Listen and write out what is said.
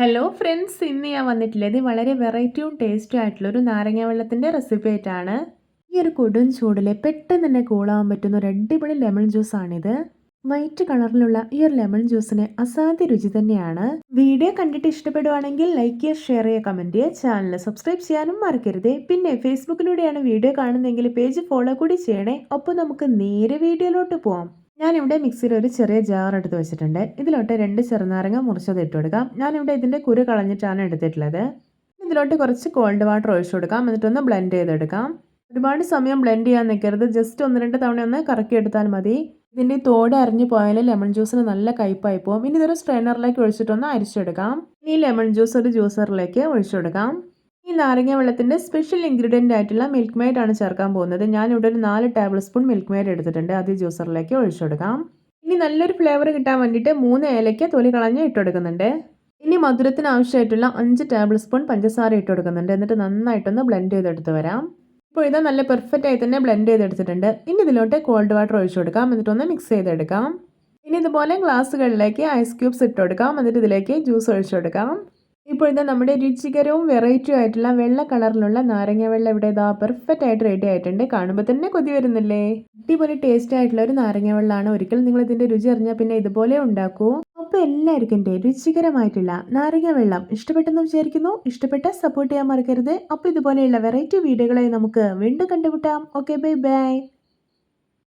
Hello friends ഇന്ന് ഞാൻ വന്നിട്ടുള്ളത് വളരെ വെറൈറ്റിയും ടേസ്റ്റും ആയിട്ടുള്ള ഒരു നാരങ്ങ വെള്ളത്തിന്റെ റെസിപ്പി ആയിട്ടാണ്. ഈ ഒരു കൊടും ചൂടിൽ പെട്ടെന്ന് തന്നെ കൂളാവാൻ പറ്റുന്ന ഒരു അടിപൊളി ലെമൺ ജ്യൂസ് ആണിത്. വൈറ്റ് കളറിലുള്ള ഈ ഒരു ലെമൺ ജ്യൂസിന് അസാധ്യ രുചി തന്നെയാണ്. വീഡിയോ കണ്ടിട്ട് ഇഷ്ടപ്പെടുവാണെങ്കിൽ ലൈക്ക് ചെയ്യുക ഷെയർ ചെയ്യുക കമന്റ് ചെയ്യുക. ചാനൽ സബ്സ്ക്രൈബ് ചെയ്യാനും മറക്കരുത്. പിന്നെ ഫേസ്ബുക്കിലൂടെയാണ് വീഡിയോ കാണുന്നതെങ്കിൽ പേജ് ഫോളോ കൂടി ചെയ്യണേ. ഒപ്പം നമുക്ക് നേരെ വീഡിയോയിലോട്ട് പോവാം. ഞാനിവിടെ മിക്സിയിൽ ഒരു ചെറിയ ജാർ എടുത്ത് വെച്ചിട്ടുണ്ട്. ഇതിലോട്ട് രണ്ട് ചെറുനാരങ്ങ മുറിച്ചത് ഇട്ട് കൊടുക്കാം. ഞാനിവിടെ ഇതിന്റെ കുരു കളഞ്ഞിട്ടാണ് എടുത്തിട്ടുള്ളത്. ഇതിലോട്ട് കുറച്ച് കോൾഡ് വാട്ടർ ഒഴിച്ചു കൊടുക്കാം. എന്നിട്ടൊന്ന് ബ്ലെൻഡ് ചെയ്തെടുക്കാം. ഒരുപാട് സമയം ബ്ലെൻഡ് ചെയ്യാൻ നിൽക്കരുത്. ജസ്റ്റ് ഒന്ന് രണ്ട് തവണ ഒന്ന് കറക്കി എടുത്താൽ മതി. ഇതിന്റെ തോട് അരിഞ്ഞു പോയാൽ ലെമൺ ജ്യൂസിന് നല്ല കയ്പായി പോകും ഇനി ഇതൊരു സ്ട്രെയിനറിലേക്ക് ഒഴിച്ചിട്ടൊന്ന് അരിച്ചെടുക്കാം. ഈ ലെമൺ ജ്യൂസ് ഒരു ജ്യൂസറിലേക്ക് ഒഴിച്ചു കൊടുക്കാം. ഈ നാരങ്ങ വെള്ളത്തിന്റെ സ്പെഷ്യൽ ഇൻഗ്രീഡിയന്റ് ആയിട്ടുള്ള മിൽക്ക് മെയ്ഡ് ആണ് ചേർക്കാൻ പോകുന്നത്. ഞാനിവിടെ ഒരു നാല് ടേബിൾ സ്പൂൺ മിൽക്ക് മെയ്ഡ് എടുത്തിട്ടുണ്ട്. അത് ജ്യൂസറിലേക്ക് ഒഴിച്ചു കൊടുക്കാം. ഇനി നല്ലൊരു ഫ്ലേവർ കിട്ടാൻ വേണ്ടിയിട്ട് മൂന്ന് ഏലയ്ക്ക തൊലി കളഞ്ഞ് ഇട്ട് കൊടുക്കുന്നുണ്ട്. ഇനി മധുരത്തിന് ആവശ്യമായിട്ടുള്ള അഞ്ച് ടേബിൾ സ്പൂൺ പഞ്ചസാര ഇട്ട് കൊടുക്കുന്നുണ്ട്. എന്നിട്ട് നന്നായിട്ടൊന്ന് ബ്ലെൻഡ് ചെയ്തെടുത്ത് വരാം. ഇപ്പോൾ ഇത് നല്ല പെർഫെക്റ്റ് ആയി തന്നെ ബ്ലെൻഡ് ചെയ്തെടുത്തിട്ടുണ്ട്. ഇനി ഇതിലോട്ട് കോൾഡ് വാട്ടർ ഒഴിച്ചു കൊടുക്കാം. എന്നിട്ടൊന്ന് മിക്സ് ചെയ്തെടുക്കാം. ഇനി ഇതുപോലെ ഗ്ലാസ്സുകളിലേക്ക് ഐസ് ക്യൂബ്സ് ഇട്ട് കൊടുക്കാം. എന്നിട്ട് ഇതിലേക്ക് ജ്യൂസ് ഒഴിച്ചു കൊടുക്കാം. ഇപ്പോൾ ഇത് നമ്മുടെ രുചികരവും വെറൈറ്റി ആയിട്ടുള്ള വെള്ള കളറിലുള്ള നാരങ്ങ വെള്ളം ഇവിടെ ഇതാ പെർഫെക്റ്റ് ആയിട്ട് റെഡി ആയിട്ടുണ്ട്. കാണുമ്പോൾ തന്നെ കൊതി വരുന്നില്ലേ? അടിപൊളി ടേസ്റ്റ് ആയിട്ടുള്ള ഒരു നാരങ്ങ വെള്ളമാണ് ഒരിക്കൽ നിങ്ങൾ ഇതിന്റെ രുചി അറിഞ്ഞാൽ പിന്നെ ഇതുപോലെ ഉണ്ടാക്കൂ. അപ്പോൾ എല്ലാവർക്കും രുചികരമായിട്ടുള്ള നാരങ്ങ വെള്ളം ഇഷ്ടപ്പെട്ടെന്ന് വിചാരിക്കുന്നു. ഇഷ്ടപ്പെട്ട സപ്പോർട്ട് ചെയ്യാൻ മറക്കരുത്. അപ്പോൾ ഇതുപോലെയുള്ള വെറൈറ്റി വീഡിയോകളെ നമുക്ക് വീണ്ടും കണ്ടുമുട്ടാം. Okay bye bye